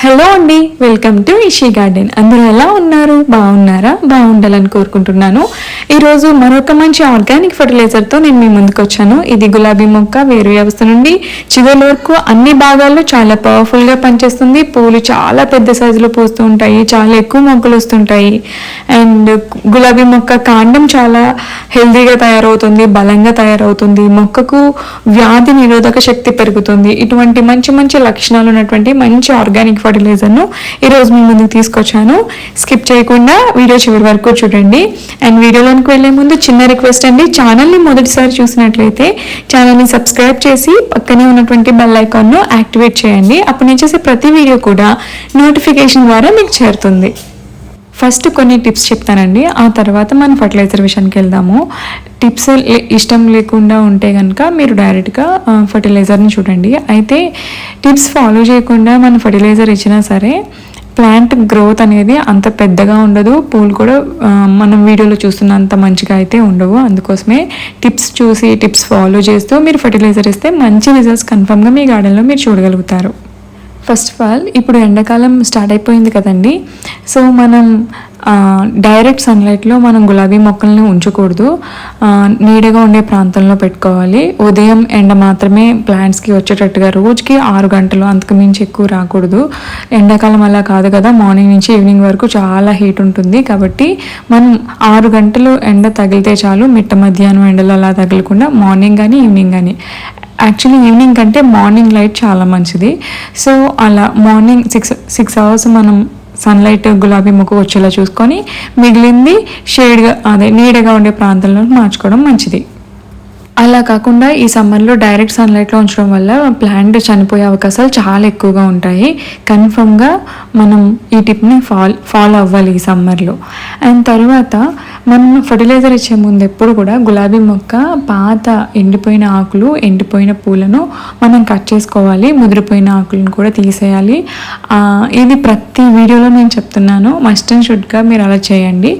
Hello అండి welcome to ఇషీ garden అందరూ ఎలా ఉన్నారు? బాగున్నారా? బాగుండాలని కోరుకుంటున్నాను. ఈరోజు మరొక మంచి ఆర్గానిక్ ఫర్టిలైజర్తో నేను మీ ముందుకు వచ్చాను. ఇది గులాబీ మొక్క వేరు వ్యవస్థ నుండి చివరి వరకు అన్ని భాగాల్లో చాలా పవర్ఫుల్గా పనిచేస్తుంది. పూలు చాలా పెద్ద సైజులో పూస్తూ ఉంటాయి చాలా ఎక్కువ మొక్కలు వస్తుంటాయి. అండ్ గులాబీ మొక్క కాండం చాలా హెల్దీగా తయారవుతుంది బలంగా తయారవుతుంది. మొక్కకు వ్యాధి నిరోధక శక్తి పెరుగుతుంది. ఇటువంటి మంచి మంచి లక్షణాలు ఉన్నటువంటి మంచి ఆర్గానిక్ ఫర్టిలైజర్ను ఈరోజు మీ ముందుకు తీసుకొచ్చాను. స్కిప్ చేయకుండా వీడియో చివరి వరకు చూడండి. అండ్ వీడియోలోనికి వెళ్ళే ముందు చిన్న రిక్వెస్ట్ అండి. ఛానల్ని మొదటిసారి చూసినట్లయితే ఛానల్ని సబ్స్క్రైబ్ చేసి పక్కనే ఉన్నటువంటి బెల్ ఐకాన్ను యాక్టివేట్ చేయండి. అప్పుడు నేను చేసే ప్రతి వీడియో కూడా నోటిఫికేషన్ ద్వారా మీకు చేరుతుంది. ఫస్ట్ కొన్ని టిప్స్ చెప్తానండి. ఆ తర్వాత మనం ఫర్టిలైజర్ విషయానికి వెళ్దాము. టిప్స్ ఇష్టం లేకుండా ఉంటే కనుక మీరు డైరెక్ట్గా ఫర్టిలైజర్ని చూడండి. అయితే టిప్స్ ఫాలో చేయకుండా మనం ఫర్టిలైజర్ ఇచ్చినా సరే ప్లాంట్ గ్రోత్ అనేది అంత పెద్దగా ఉండదు. పూలు కూడా మనం వీడియోలో చూస్తున్నంత మంచిగా అయితే ఉండవు. అందుకోసమే టిప్స్ చూసి టిప్స్ ఫాలో చేస్తూ మీరు ఫర్టిలైజర్ ఇస్తే మంచి రిజల్ట్స్ కన్ఫర్మ్గా మీ గార్డెన్లో మీరు చూడగలుగుతారు. ఫస్ట్ ఆఫ్ ఆల్ ఇప్పుడు ఎండాకాలం స్టార్ట్ అయిపోయింది కదండి. సో మనం డైరెక్ట్ సన్లైట్లో మనం గులాబీ మొక్కల్ని ఉంచకూడదు. నీడగా ఉండే ప్రాంతంలో పెట్టుకోవాలి. ఉదయం ఎండ మాత్రమే ప్లాంట్స్కి వచ్చేటట్టుగా రోజుకి ఆరు గంటలు అంతకు మించి ఎక్కువ రాకూడదు. ఎండాకాలం అలా కాదు కదా మార్నింగ్ నుంచి ఈవినింగ్ వరకు చాలా హీట్ ఉంటుంది. కాబట్టి మనం ఆరు గంటలు ఎండ తగిలితే చాలు మిట్ట మధ్యాహ్నం ఎండలు అలా తగలకుండా మార్నింగ్ కానీ ఈవినింగ్ కానీ యాక్చువల్లీ ఈవినింగ్ కంటే మార్నింగ్ లైట్ చాలా మంచిది. సో అలా మార్నింగ్ సిక్స్ సిక్స్ అవర్స్ మనం సన్లైట్ గులాబీ ముక్కు వచ్చేలా చూసుకొని మిగిలింది షేడ్గా అదే నీడగా ఉండే ప్రాంతంలో మార్చుకోవడం మంచిది. అలా కాకుండా ఈ సమ్మర్లో డైరెక్ట్ సన్లైట్లో ఉంచడం వల్ల ప్లాంట్ చనిపోయే అవకాశాలు చాలా ఎక్కువగా ఉంటాయి. కన్ఫర్మ్గా మనం ఈ టిప్ని ఫాల్ ఫాలో అవ్వాలి ఈ సమ్మర్లో అండ్ తర్వాత మనం ఫర్టిలైజర్ ఇచ్చే ముందు ఎప్పుడు కూడా గులాబీ మొక్క పాత ఎండిపోయిన ఆకులు ఎండిపోయిన పూలను మనం కట్ చేసుకోవాలి. ముదిరిపోయిన ఆకులను కూడా తీసేయాలి. ఇది ప్రతి వీడియోలో నేను చెప్తున్నాను. మస్ట్ అండ్ షుడ్గా మీరు అలా చేయండి.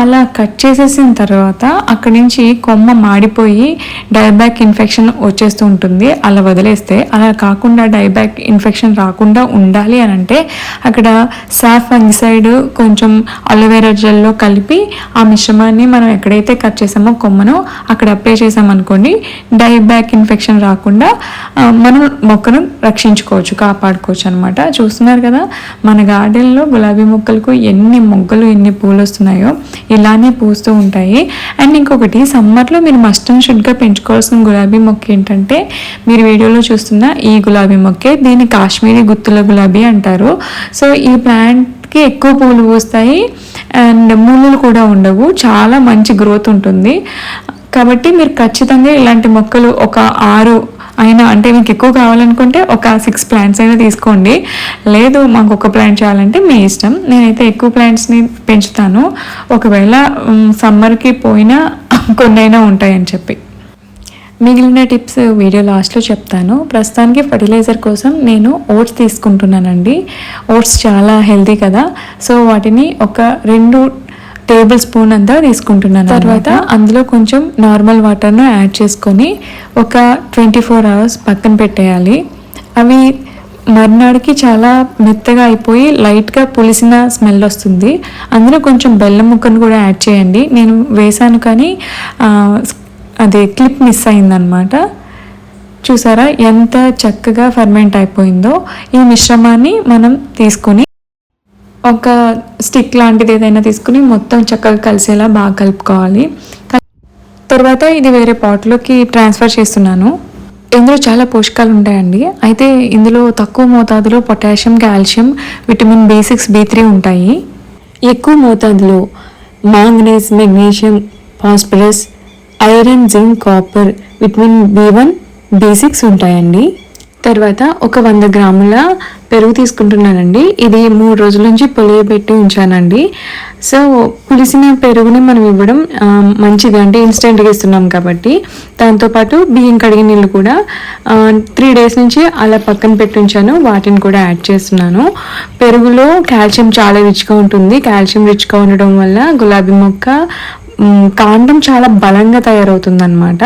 అలా కట్ చేసేసిన తర్వాత అక్కడి నుంచి కొమ్మ మాడిపోయి డైబ్యాక్ ఇన్ఫెక్షన్ వచ్చేస్తూ ఉంటుంది. అలా వదిలేస్తే అలా కాకుండా డైబ్యాక్ ఇన్ఫెక్షన్ రాకుండా ఉండాలి అని అంటే అక్కడ సాఫ్ ఫంగిసైడ్ కొంచెం అలోవెరా జెల్లో కలిపి ఆ మిశ్రమాన్ని మనం ఎక్కడైతే కట్ చేసామో కొమ్మను అక్కడ అప్లై చేసామనుకోండి డైబ్యాక్ ఇన్ఫెక్షన్ రాకుండా మనం మొక్కను రక్షించుకోవచ్చు కాపాడుకోవచ్చు అనమాట చూస్తున్నారు కదా మన గార్డెన్లో గులాబీ మొక్కలకు ఎన్ని మొగ్గలు ఎన్ని పూలు వస్తున్నాయో ఇలానే పూస్తూ ఉంటాయి. అండ్ ఇంకొకటి సమ్మర్లో మీరు మస్ట్ అండ్ షుడ్గా పెంచుకోవాల్సిన గులాబీ మొక్క ఏంటంటే మీరు వీడియోలో చూస్తున్న ఈ గులాబీ మొక్కే దీన్ని కాశ్మీరీ గుత్తుల గులాబీ అంటారు. సో ఈ ప్లాంట్కి ఎక్కువ పూలు పూస్తాయి అండ్ మూలలు కూడా ఉండవు. చాలా మంచి గ్రోత్ ఉంటుంది. కాబట్టి మీరు ఖచ్చితంగా ఇలాంటి మొక్కలు ఒక ఆరు అయినా అంటే మీకు ఎక్కువ కావాలనుకుంటే ఒక సిక్స్ ప్లాంట్స్ అయినా తీసుకోండి. లేదు మాకు ఒక ప్లాంట్ చేయాలంటే మీ ఇష్టం. నేనైతే ఎక్కువ ప్లాంట్స్ని పెంచుతాను. ఒకవేళ సమ్మర్కి పోయినా కొన్నైనా ఉంటాయని చెప్పి. మిగిలిన టిప్స్ వీడియో లాస్ట్లో చెప్తాను. ప్రస్తుతానికి ఫర్టిలైజర్ కోసం నేను ఓట్స్ తీసుకుంటున్నానండి. ఓట్స్ చాలా హెల్తీ కదా. సో వాటిని ఒక రెండు టేబుల్ స్పూన్ అంతా తీసుకుంటున్నాను తర్వాత అందులో కొంచెం నార్మల్ వాటర్ను యాడ్ చేసుకొని ఒక ట్వంటీ ఫోర్ అవర్స్ పక్కన పెట్టేయాలి. అవి మర్నాడికి చాలా మెత్తగా అయిపోయి లైట్గా పులిసిన స్మెల్ వస్తుంది. అందులో కొంచెం బెల్లం ముక్కను కూడా యాడ్ చేయండి. నేను వేసాను కానీ అదే క్లిప్ మిస్ అయిందనమాట చూసారా ఎంత చక్కగా ఫర్మెంట్ అయిపోయిందో ఈ మిశ్రమాన్ని మనం తీసుకొని ఒక స్టిక్ లాంటిది ఏదైనా తీసుకుని మొత్తం చక్కగా కలిసేలా బాగా కలుపుకోవాలి. తర్వాత ఇది వేరే పాట్లోకి ట్రాన్స్ఫర్ చేస్తున్నాను. ఇందులో చాలా పోషకాలు ఉంటాయండి. అయితే ఇందులో తక్కువ మోతాదులో potassium calcium vitamin B six B three ఉంటాయి. ఎక్కువ మోతాదులో manganese magnesium phosphorus iron zinc copper vitamin B one B six ఉంటాయండి. తర్వాత ఒక వంద గ్రాముల పెరుగు తీసుకుంటున్నానండి. ఇది మూడు రోజుల నుంచి పులియబెట్టి ఉంచానండి. సో పులిసిన పెరుగుని మనం ఇవ్వడం మంచిది. అంటే ఇన్స్టెంట్గా ఇస్తున్నాం కాబట్టి. దాంతోపాటు బియ్యం కడిగిన నీళ్ళు కూడా త్రీ డేస్ నుంచి అలా పక్కన పెట్టి ఉంచాను. వాటిని కూడా యాడ్ చేస్తున్నాను. పెరుగులో కాల్షియం చాలా రిచ్గా ఉంటుంది. కాల్షియం రిచ్గా ఉండడం వల్ల గులాబీ మొక్క కాండం చాలా బలంగా తయారవుతుంది అనమాట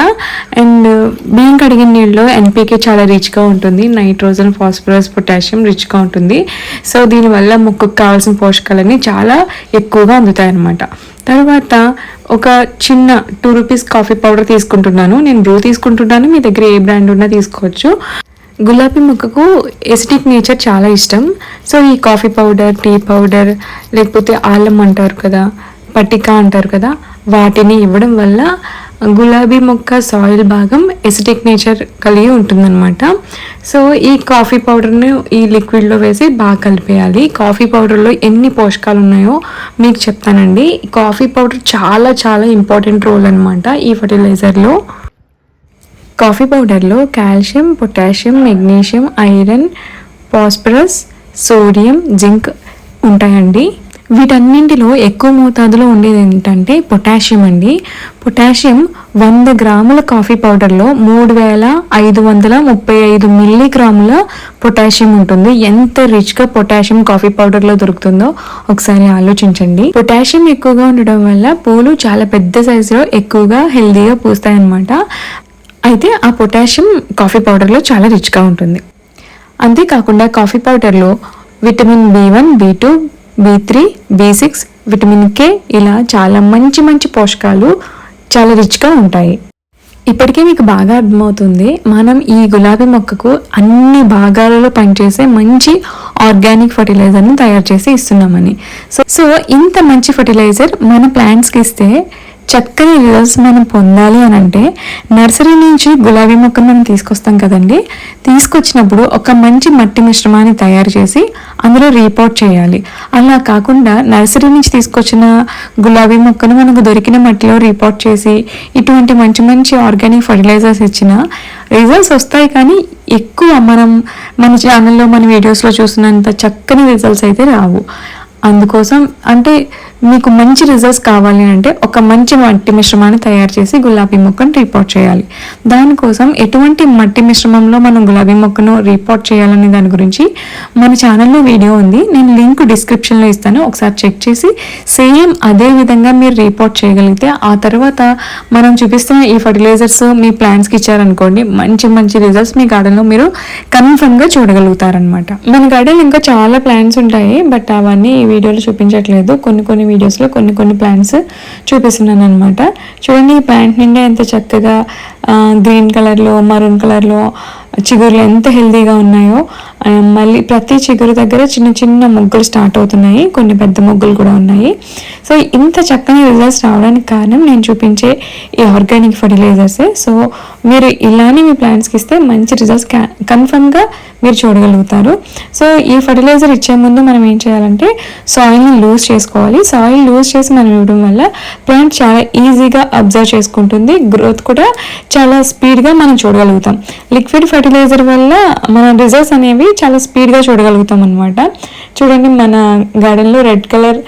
అండ్ బియ్యం కడిగిన నీళ్ళలో ఎన్పీకే చాలా రిచ్గా ఉంటుంది. నైట్రోజన్ ఫాస్ఫరస్ పొటాషియం రిచ్గా ఉంటుంది. సో దీనివల్ల మొక్కకు కావాల్సిన పోషకాలన్నీ చాలా ఎక్కువగా అందుతాయన్నమాట. తర్వాత ఒక చిన్న టూ రూపీస్ కాఫీ పౌడర్ తీసుకుంటున్నాను. నేను బ్రూ తీసుకుంటున్నాను. మీ దగ్గర ఏ బ్రాండ్ ఉన్నా తీసుకోవచ్చు. గులాబీ మొక్కకు ఎసిటిక్ నేచర్ చాలా ఇష్టం. సో ఈ కాఫీ పౌడర్ టీ పౌడర్ లేకపోతే ఆలం అంటారు కదా పట్టిక అంటారు కదా వాటిని ఇవ్వడం వల్ల గులాబీ మొక్క సాయిల్ భాగం ఎసిటిక్ నేచర్ కలిగి ఉంటుందన్నమాట. సో ఈ కాఫీ పౌడర్ని ఈ లిక్విడ్లో వేసి బాగా కలిపేయాలి. కాఫీ పౌడర్లో ఎన్ని పోషకాలు ఉన్నాయో మీకు చెప్తానండి. కాఫీ పౌడర్ చాలా చాలా ఇంపార్టెంట్ రోల్ అనమాట ఈ ఫర్టిలైజర్లో కాఫీ పౌడర్లో calcium potassium magnesium iron phosphorus sodium zinc ఉంటాయండి. వీటన్నింటిలో ఎక్కువ మోతాదులో ఉండేది ఏంటంటే పొటాషియం అండి. పొటాషియం వంద గ్రాముల కాఫీ పౌడర్లో మూడు వేల ఐదు వందల ముప్పై ఐదు మిల్లీగ్రాముల పొటాషియం ఉంటుంది. ఎంత రిచ్గా పొటాషియం కాఫీ పౌడర్లో దొరుకుతుందో ఒకసారి ఆలోచించండి. పొటాషియం ఎక్కువగా ఉండడం వల్ల పూలు చాలా పెద్ద సైజులో ఎక్కువగా హెల్దీగా పూస్తాయి అన్నమాట అయితే ఆ పొటాషియం కాఫీ పౌడర్లో చాలా రిచ్గా ఉంటుంది. అంతేకాకుండా కాఫీ పౌడర్లో vitamin B one B two B three B six vitamin K ఇలా చాలా మంచి మంచి పోషకాలు చాలా రిచ్గా ఉంటాయి. ఇప్పటికే మీకు బాగా అర్థమవుతుంది. మనం ఈ గులాబీ మొక్కకు అన్ని భాగాలలో పనిచేసే మంచి ఆర్గానిక్ ఫర్టిలైజర్ని తయారు చేసి ఇస్తున్నామని. సో సో ఇంత మంచి ఫర్టిలైజర్ మన ప్లాంట్స్కి ఇస్తే చక్కని రిజల్ట్స్ మనం పొందాలి అని అంటే నర్సరీ నుంచి గులాబీ మొక్కను మనం తీసుకొస్తాం కదండి. తీసుకొచ్చినప్పుడు ఒక మంచి మట్టి మిశ్రమాన్ని తయారు చేసి అందులో రీపోర్ట్ చేయాలి. అలా కాకుండా నర్సరీ నుంచి తీసుకొచ్చిన గులాబీ మొక్కను మనకు దొరికిన మట్టిలో రీపోర్ట్ చేసి ఇటువంటి మంచి మంచి ఆర్గానిక్ ఫర్టిలైజర్స్ ఇచ్చిన రిజల్ట్స్ వస్తాయి కానీ ఎక్కువ మనం మన ఛానల్లో మన వీడియోస్లో చూసినంత చక్కని రిజల్ట్స్ అయితే రావు. అందుకోసం అంటే మీకు మంచి రిజల్ట్స్ కావాలి అంటే ఒక మంచి మట్టి మిశ్రమాన్ని తయారు చేసి గులాబీ మొక్కను రిపోర్ట్ చేయాలి. దానికోసం ఎటువంటి మట్టి మిశ్రమంలో మనం గులాబీ మొక్కను రిపోర్ట్ చేయాలనే దాని గురించి మన ఛానల్లో వీడియో ఉంది. నేను లింక్ డిస్క్రిప్షన్లో ఇస్తాను. ఒకసారి చెక్ చేసి సేమ్ అదే విధంగా మీరు రిపోర్ట్ చేయగలిగితే ఆ తర్వాత మనం చూపిస్తున్న ఈ ఫర్టిలైజర్స్ మీ ప్లాంట్స్కి ఇచ్చారనుకోండి మంచి మంచి రిజల్ట్స్ మీ గార్డెన్లో మీరు కన్ఫర్మ్గా చూడగలుగుతారనమాట మన గార్డెన్ ఇంకా చాలా ప్లాంట్స్ ఉంటాయి బట్ అవన్నీ ఈ వీడియోలో చూపించట్లేదు. కొన్ని కొన్ని వీడియోస్లో కొన్ని కొన్ని ప్లాంట్స్ చూపిస్తున్నాను అనమాట చూడండి ఈ ప్లాంట్ నిండా ఎంత చక్కగా గ్రీన్ కలర్లో మరూన్ కలర్లో చిగురులు ఎంత హెల్తీగా ఉన్నాయో మళ్ళీ ప్రతి చిగురు దగ్గర చిన్న చిన్న మొగ్గలు స్టార్ట్ అవుతున్నాయి. కొన్ని పెద్ద మొగ్గలు కూడా ఉన్నాయి. సో ఇంత చక్కని రిజల్ట్స్ రావడానికి కారణం నేను చూపించే ఈ ఆర్గానిక్ ఫర్టిలైజర్సే సో మీరు ఇలానే మీ ప్లాంట్స్కి ఇస్తే మంచి రిజల్ట్స్ కన్ఫర్మ్గా మీరు చూడగలుగుతారు. సో ఈ ఫర్టిలైజర్ ఇచ్చే ముందు మనం ఏం చేయాలంటే సాయిల్ని లూజ్ చేసుకోవాలి. సాయిల్ లూజ్ చేసి మనం ఇవ్వడం వల్ల ప్లాంట్ చాలా ఈజీగా అబ్జర్వ్ చేసుకుంటుంది. గ్రోత్ కూడా చాలా స్పీడ్గా మనం చూడగలుగుతాం. లిక్విడ్ ఫర్టిలైజర్ వల్ల మన రిజల్ట్స్ అనేవి చాలా స్పీడ్గా చూడగలుగుతాం అనమాట చూడండి మన గార్డెన్లో రెడ్ కలర్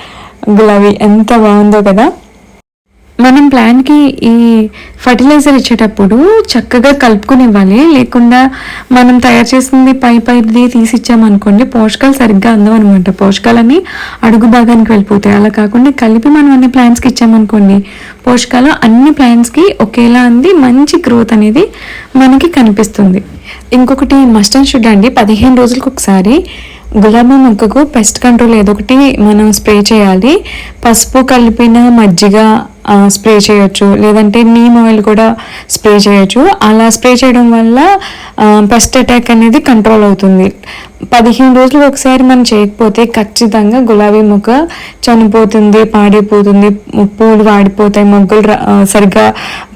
గులాబీ ఎంత బాగుందో కదా. మనం ప్లాంట్కి ఈ ఫర్టిలైజర్ ఇచ్చేటప్పుడు చక్కగా కలుపుకుని ఇవ్వాలి లేకుండా మనం తయారు చేసింది పై పైది తీసి ఇచ్చామనుకోండి పోషకాలు సరిగ్గా అందం అనమాట పోషకాలన్నీ అడుగు భాగానికి వెళ్ళిపోతాయి. అలా కాకుండా కలిపి మనం అన్ని ప్లాంట్స్కి ఇచ్చామనుకోండి పోషకాలు అన్ని ప్లాంట్స్కి ఒకేలా అంది మంచి గ్రోత్ అనేది మనకి కనిపిస్తుంది. ఇంకొకటి మస్ట్ అండ్ షుడ్ అండి. పదిహేను రోజులకు ఒకసారి గులాబీ మొక్కకు పెస్ట్ కంట్రోల్ ఏదో ఒకటి మనం స్ప్రే చేయాలి. పసుపు కలిపిన మజ్జిగ స్ప్రే చేయొచ్చు. లేదంటే నీమ్ ఆయిల్ కూడా స్ప్రే చేయొచ్చు. అలా స్ప్రే చేయడం వల్ల పెస్ట్ అటాక్ అనేది కంట్రోల్ అవుతుంది. పదిహేను రోజులు ఒకసారి మనం చేయకపోతే ఖచ్చితంగా గులాబీ మొక్క చనిపోతుంది పాడైపోతుంది. పూలు వాడిపోతాయి మొగ్గలు సరిగ్గా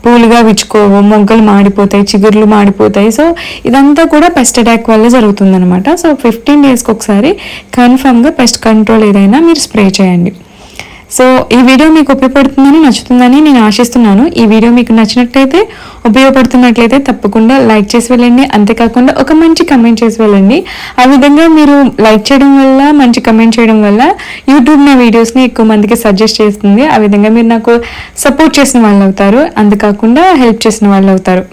పూలుగా విచ్చుకోవు మొగ్గలు మాడిపోతాయి చిగుర్లు మాడిపోతాయి. సో ఇదంతా కూడా పెస్ట్ అటాక్ వల్ల జరుగుతుంది అనమాట సో ఫిఫ్టీన్ డేస్కి ఒకసారి కన్ఫామ్గా పెస్ట్ కంట్రోల్ ఏదైనా మీరు స్ప్రే చేయండి. సో ఈ వీడియో మీకు ఉపయోగపడుతుందని నచ్చుతుందని నేను ఆశిస్తున్నాను. ఈ వీడియో మీకు నచ్చినట్లయితే ఉపయోగపడుతున్నట్లయితే తప్పకుండా లైక్ చేసి వెళ్ళండి. అంతేకాకుండా ఒక మంచి కమెంట్ చేసి వెళ్ళండి. ఆ విధంగా మీరు లైక్ చేయడం వల్ల మంచి కమెంట్ చేయడం వల్ల యూట్యూబ్ నా వీడియోస్ని ఎక్కువ మందికి సజెస్ట్ చేస్తుంది. ఆ విధంగా మీరు నాకు సపోర్ట్ చేసిన వాళ్ళు అవుతారు అంతేకాకుండా హెల్ప్ చేసిన వాళ్ళు అవుతారు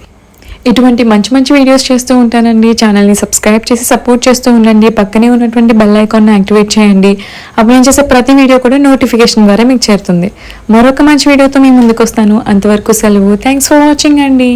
ఇటువంటి మంచి మంచి వీడియోస్ చేస్తూ ఉంటానండి. ఛానల్ని సబ్స్క్రైబ్ చేసి సపోర్ట్ చేస్తూ ఉండండి. పక్కనే ఉన్నటువంటి బెల్ ఐకాన్ని యాక్టివేట్ చేయండి. అప్పుడు నేను చేసే ప్రతి వీడియో కూడా నోటిఫికేషన్ ద్వారా మీకు చేరుతుంది. మరొక మంచి వీడియోతో మీ ముందుకు వస్తాను. అంతవరకు సెలవు. థ్యాంక్స్ ఫర్ వాచింగ్ అండి.